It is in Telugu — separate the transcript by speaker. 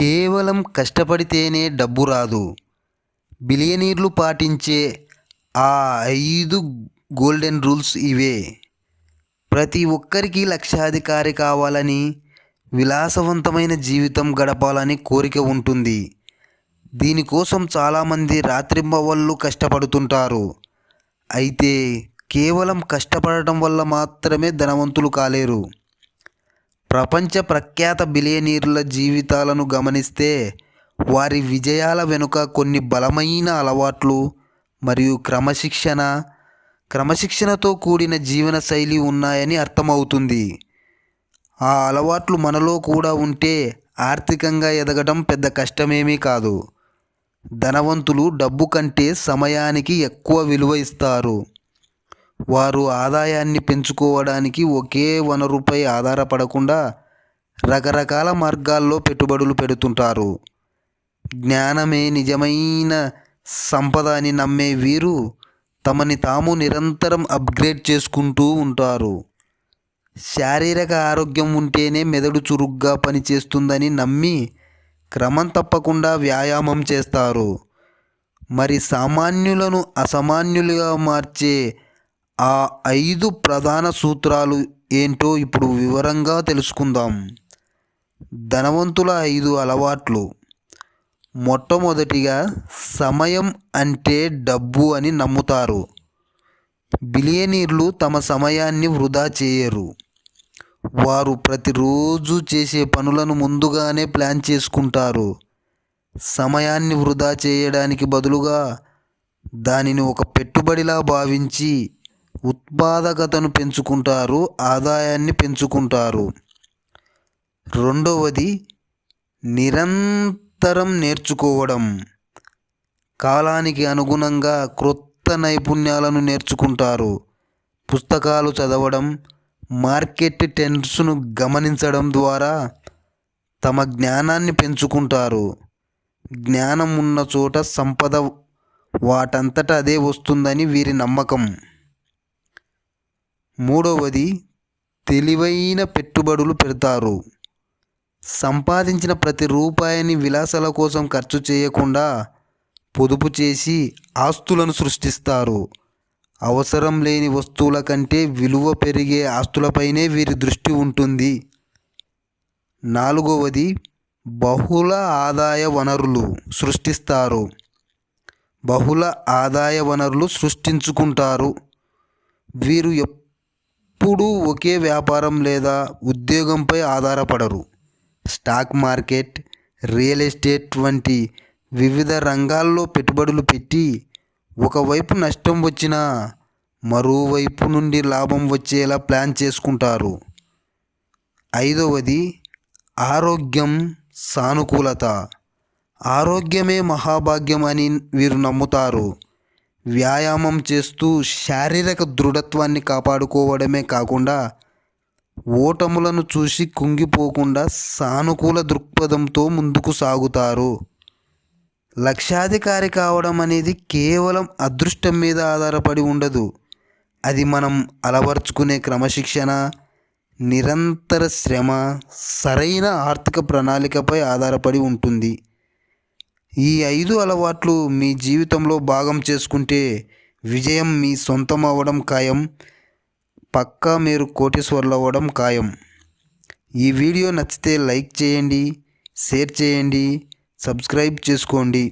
Speaker 1: కేవలం కష్టపడితేనే డబ్బు రాదు. బిలియనీర్లు పాటించే ఆ ఐదు గోల్డెన్ రూల్స్ ఇవే. ప్రతి ఒక్కరికి లక్షాధికారి కావాలని విలాసవంతమైన జీవితం గడపాలని కోరిక ఉంటుంది. దీనికోసం చాలామంది రాత్రింబవళ్ళు కష్టపడుతుంటారు. అయితే కేవలం కష్టపడటం వల్ల మాత్రమే ధనవంతులు కాలేరు. ప్రపంచ ప్రఖ్యాత బిలియనీర్ల జీవితాలను గమనిస్తే వారి విజయాల వెనుక కొన్ని బలమైన అలవాట్లు మరియు క్రమశిక్షణ క్రమశిక్షణతో కూడిన జీవన శైలి ఉన్నాయని అర్థమవుతుంది. ఆ అలవాట్లు మనలో కూడా ఉంటే ఆర్థికంగా ఎదగడం పెద్ద కష్టమేమీ కాదు. ధనవంతులు డబ్బు కంటే సమయానికి ఎక్కువ విలువ ఇస్తారు. వారు ఆదాయాన్ని పెంచుకోవడానికి ఒకే వనరుపై ఆధారపడకుండా రకరకాల మార్గాల్లో పెట్టుబడులు పెడుతుంటారు. జ్ఞానమే నిజమైన సంపద అని నమ్మే వీరు తమని తాము నిరంతరం అప్గ్రేడ్ చేసుకుంటూ ఉంటారు. శారీరక ఆరోగ్యం ఉంటేనే మెదడు చురుగ్గా పనిచేస్తుందని నమ్మి క్రమం తప్పకుండా వ్యాయామం చేస్తారు. మరి సామాన్యులను అసామాన్యులుగా మార్చే ఆ ఐదు ప్రధాన సూత్రాలు ఏంటో ఇప్పుడు వివరంగా తెలుసుకుందాం. ధనవంతుల ఐదు అలవాట్లు. మొట్టమొదటిగా సమయం అంటే డబ్బు అని నమ్ముతారు. బిలియనీర్లు తమ సమయాన్ని వృధా చేయరు. వారు ప్రతిరోజు చేసే పనులను ముందుగానే ప్లాన్ చేసుకుంటారు. సమయాన్ని వృధా చేయడానికి బదులుగా దానిని ఒక పెట్టుబడిలా భావించి ఉత్పాదకతను పెంచుకుంటారు ఆదాయాన్ని పెంచుకుంటారు. రెండవది నిరంతరం నేర్చుకోవడం. కాలానికి అనుగుణంగా క్రొత్త నైపుణ్యాలను నేర్చుకుంటారు. పుస్తకాలు చదవడం మార్కెట్ ట్రెండ్స్ను గమనించడం ద్వారా తమ జ్ఞానాన్ని పెంచుకుంటారు. జ్ఞానం ఉన్న చోట సంపద వాటంతట అదే వస్తుందని వీరి నమ్మకం. మూడవది తెలివైన పెట్టుబడులు పెడతారు. సంపాదించిన ప్రతి రూపాయిని విలాసాల కోసం ఖర్చు చేయకుండా పొదుపు చేసి ఆస్తులను సృష్టిస్తారు. అవసరం లేని వస్తువుల కంటే విలువ పెరిగే ఆస్తులపైనే వీరి దృష్టి ఉంటుంది. నాలుగవది బహుళ ఆదాయ వనరులు సృష్టిస్తారు. బహుళ ఆదాయ వనరులు సృష్టించుకుంటారు. వీరు ఎప్పుడూ ఒకే వ్యాపారం లేదా ఉద్యోగంపై ఆధారపడరు. స్టాక్ మార్కెట్ రియల్ ఎస్టేట్ వంటి వివిధ రంగాల్లో పెట్టుబడులు పెట్టి ఒకవైపు నష్టం వచ్చినా మరోవైపు నుండి లాభం వచ్చేలా ప్లాన్ చేసుకుంటారు. ఐదవది ఆరోగ్యం సానుకూలత. ఆరోగ్యమే మహాభాగ్యం అని వీరు నమ్ముతారు. వ్యాయామం చేస్తూ శారీరక దృఢత్వాన్ని కాపాడుకోవడమే కాకుండా ఓటములను చూసి కుంగిపోకుండా సానుకూల దృక్పథంతో ముందుకు సాగుతారు. లక్షాధికారి కావడం అనేది కేవలం అదృష్టం మీద ఆధారపడి ఉండదు. అది మనం అలవర్చుకునే క్రమశిక్షణ నిరంతర శ్రమ సరైన ఆర్థిక ప్రణాళికపై ఆధారపడి ఉంటుంది. ఈ ఐదు అలవాట్లు మీ జీవితంలో భాగం చేసుకుంటే విజయం మీ సొంతం అవ్వడం ఖాయం పక్కా మీరు కోటీశ్వర్లు అవ్వడం ఖాయం. ఈ వీడియో నచ్చితే లైక్ చేయండి షేర్ చేయండి సబ్స్క్రైబ్ చేసుకోండి.